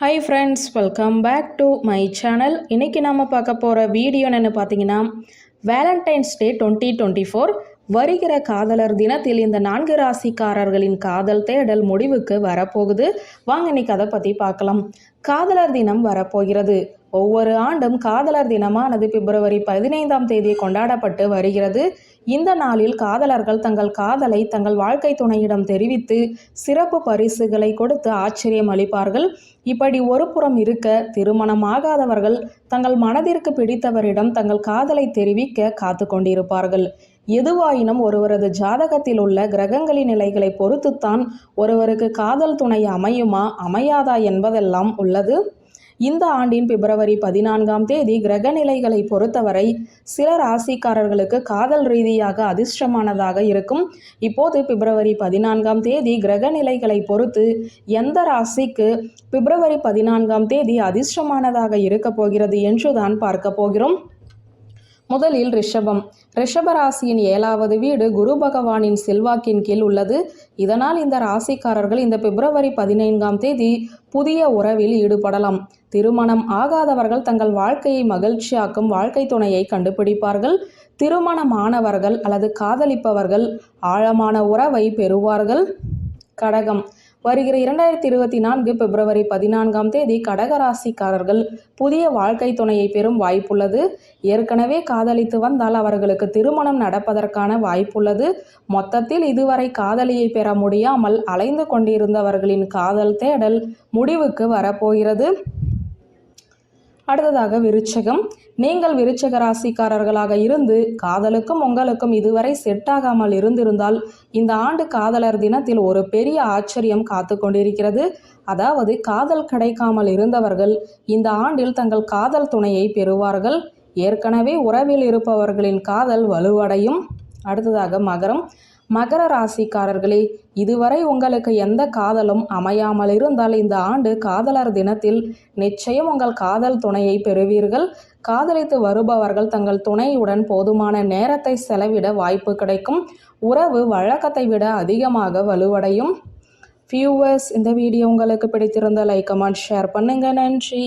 Hi friends welcome back to my channel இன்றைக்கி நாம் பார்க்க போகிற வீடியோ என்னென்னு பார்த்தீங்கன்னா Valentine's day twenty twenty four வருகிற காதலர் தினத்தில் இந்த நான்கு ராசிக்காரர்களின் காதல் தேடல் முடிவுக்கு வரப்போகுது. வாங்க இன்னைக்கு அதை பற்றி பார்க்கலாம். காதலர் தினம் வரப்போகிறது. ஒவ்வொரு ஆண்டும் காதலர் தினமானது பிப்ரவரி பதினைந்தாம் தேதி கொண்டாடப்பட்டு வருகிறது. இந்த நாளில் காதலர்கள் தங்கள் காதலை தங்கள் வாழ்க்கை துணையிடம் தெரிவித்து சிறப்பு பரிசுகளை கொடுத்து ஆச்சரியம் அளிப்பார்கள். இப்படி ஒரு புறம் இருக்க திருமணமாகாதவர்கள் தங்கள் மனதிற்கு பிடித்தவரிடம் தங்கள் காதலை தெரிவிக்க காத்து கொண்டிருப்பார்கள். எதுவாயினும் ஒருவரது ஜாதகத்தில் உள்ள கிரகங்களின் நிலைகளை பொறுத்துத்தான் ஒருவருக்கு காதல் துணை அமையுமா அமையாதா என்பதெல்லாம் உள்ளது. இந்த ஆண்டின் பிப்ரவரி பதினான்காம் தேதி கிரக நிலைகளை பொறுத்தவரை சில ராசிக்காரர்களுக்கு காதல் ரீதியாக அதிர்ஷ்டமானதாக இருக்கும். இப்போது பிப்ரவரி பதினான்காம் தேதி கிரக நிலைகளை பொறுத்து எந்த ராசிக்கு பிப்ரவரி பதினான்காம் தேதி அதிர்ஷ்டமானதாக இருக்கப் போகிறது என்றுதான் பார்க்க போகிறோம். முதலில் ரிஷபம். ரிஷப ராசியின் ஏழாவது வீடு குரு பகவானின் செல்வாக்கின் கீழ் உள்ளது. இதனால் இந்த ராசிக்காரர்கள் இந்த பிப்ரவரி பதினைந்தாம் தேதி புதிய உறவில் ஈடுபடலாம். திருமணம் ஆகாதவர்கள் தங்கள் வாழ்க்கையை மகிழ்ச்சியாக்கும் வாழ்க்கை துணையை கண்டுபிடிப்பார்கள். திருமணமானவர்கள் அல்லது காதலிப்பவர்கள் ஆழமான உறவை பெறுவார்கள். கடகம். வருகிற இரண்டாயிரத்தி இருபத்தி நான்கு பிப்ரவரி பதினான்காம் தேதி கடகராசிக்காரர்கள் புதிய வாழ்க்கை துணையை பெறும் வாய்ப்புள்ளது. ஏற்கனவே காதலித்து வந்தால் அவர்களுக்கு திருமணம் நடப்பதற்கான வாய்ப்புள்ளது. மொத்தத்தில் இதுவரை காதலியை பெற முடியாமல் அலைந்து கொண்டிருந்தவர்களின் காதல் தேடல் முடிவுக்கு வரப்போகிறது. அடுத்ததாக விருச்சகம். நீங்கள் விருச்சக ராசிக்காரர்களாக இருந்து காதலுக்கும் உங்களுக்கும் இதுவரை செட் ஆகாமல் இருந்திருந்தால் இந்த ஆண்டு காதலர் தினத்தில் ஒரு பெரிய ஆச்சரியம் காத்து கொண்டிருக்கிறது. அதாவது காதல் கிடைக்காமல் இருந்தவர்கள் இந்த ஆண்டில் தங்கள் காதல் துணையை பெறுவார்கள். ஏற்கனவே உறவில் இருப்பவர்களின் காதல் வலுவடையும். அடுத்ததாக மகரம். மகர ராசிக்காரர்களே இதுவரை உங்களுக்கு எந்த காதலும் அமையாமல் இருந்தால் இந்த ஆண்டு காதலர் தினத்தில் நிச்சயம் உங்கள் காதல் துணையை பெறுவீர்கள். காதலித்து வருபவர்கள் தங்கள் துணையுடன் போதுமான நேரத்தை செலவிட வாய்ப்பு கிடைக்கும். உறவு வழக்கத்தை விட அதிகமாக வலுவடையும். வியூவர்ஸ் இந்த வீடியோ உங்களுக்கு பிடித்திருந்த லைக் கமெண்ட் ஷேர் பண்ணுங்க. நன்றி.